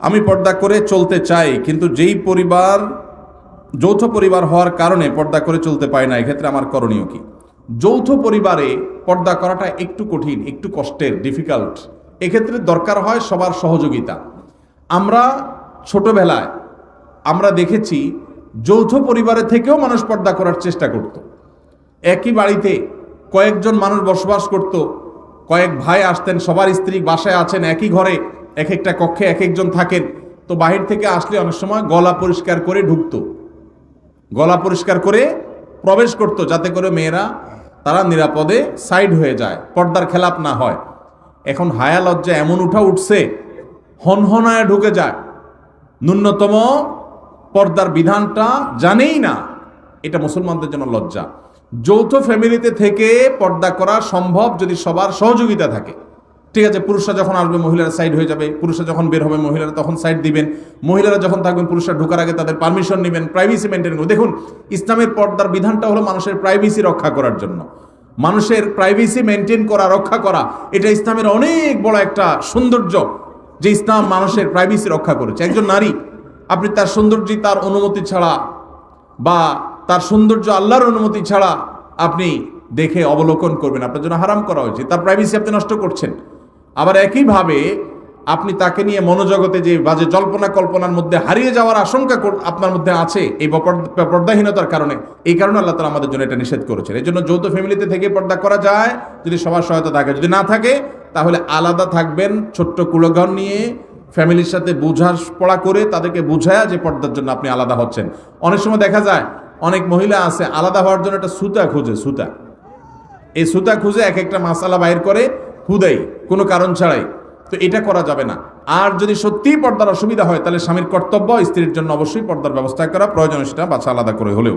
আমি পর্দা করে চলতে চাই, কিন্তু যেই পরিবার, যৌথ পরিবার হওয়ার কারণে পর্দা করে চলতে পারি না, এক্ষেত্রে আমার করণীয় কি? যৌথ পরিবারে পর্দা করাটা একটু কঠিন, একটু কষ্টের ডিফিকাল্ট এক্ষেত্রে দরকার হয় সবার সহযোগিতা। আমরা ছোটবেলায় আমরা দেখেছি, যৌথ পরিবারের থেকেও মানুষ পর্দা করার চেষ্টা করত। একই বাড়িতে কয়েকজন মানুষ বসবাস করত, কয়েক ভাই আসতেন, সবার স্ত্রী বাসায় আছেন, একই ঘরে এক একটা কক্ষে এক একজন থাকেন। তো বাহির থেকে আসলে অনেক সময় গলা পরিষ্কার করে ঢুকতো। গলা পরিষ্কার করে প্রবেশ করত যাতে করে মেয়েরা তারা নিরাপদে সাইড হয়ে যায়, পর্দার খেলাপ না হয়। এখন হায়া লজ্জা এমন উঠা উঠছে, হনহনায় ঢুকে যায়। ন্যূনতম পর্দার বিধানটা জানেই না, এটা মুসলমানদের জন্য লজ্জা। যৌথ ফ্যামিলিতে থেকে পর্দা করা সম্ভব যদি সবার সহযোগিতা থাকে। ঠিক আছে, পুরুষরা যখন আসবে, মহিলারা সাইড হয়ে যাবে। পুরুষরা যখন বের হবে, মহিলারা তখন সাইড দিবেন। মহিলারা যখন থাকবেন, পুরুষরা ঢোকার আগে তাদের পারমিশন নেবেন প্রাইভেসি মেনটেন করবেন। দেখুন, ইসলামের পর্দার বিধানটা হলো মানুষের প্রাইভেসি রক্ষা করার জন্য। মানুষের প্রাইভেসি মেনটেন করা, রক্ষা করা, এটা ইসলামের অনেক বড় একটা সৌন্দর্য যে ইসলাম মানুষের প্রাইভেসি রক্ষা করেছে। একজন নারী, আপনি তার সৌন্দর্যই তার অনুমতি ছাড়া বা তার সৌন্দর্য আল্লাহর অনুমতি ছাড়া আপনি দেখে অবলোকন করবেন। আপনার জন্য হারাম করা হয়েছে। তার প্রাইভেসি আপনি নষ্ট করছেন। আবার একইভাবে আপনি তাকে নিয়ে মনোজগতে যে বাজে জল্পনা কল্পনার মধ্যে হারিয়ে যাওয়ার আশঙ্কা আপনার মধ্যে আছে, এই পর্দাহীনতার কারণে, এই কারণে আল্লাহ তালা আমাদের জন্য এটা নিষেধ করেছেন। এই জন্য যৌথ ফ্যামিলিতে থেকে পর্দা করা যায়, যদি সবার সহায়তা থাকে। যদি না থাকে, তাহলে আলাদা থাকবেন, ছোট্ট কুলঘর নিয়ে, ফ্যামিলির সাথে বুঝার পড়া করে তাদেরকে বুঝায়া যে পর্দার জন্য আপনি আলাদা হচ্ছেন। অনেক সময় দেখা যায়, অনেক মহিলা আছে, আলাদা হওয়ার জন্য একটা সুতা খুঁজে, সুতা। এই সুতা খুঁজে এক একটা মাসালা বাইর করে হুদাই, কোনো কারণ ছাড়াই। তো এটা করা যাবে না। আর যদি সত্যিই পর্দার অসুবিধা হয়, তাহলে স্বামীর কর্তব্য, স্ত্রীর জন্য অবশ্যই পর্দার ব্যবস্থা করা প্রয়োজন, সেটা বাচ্চা আলাদা করে হলেও।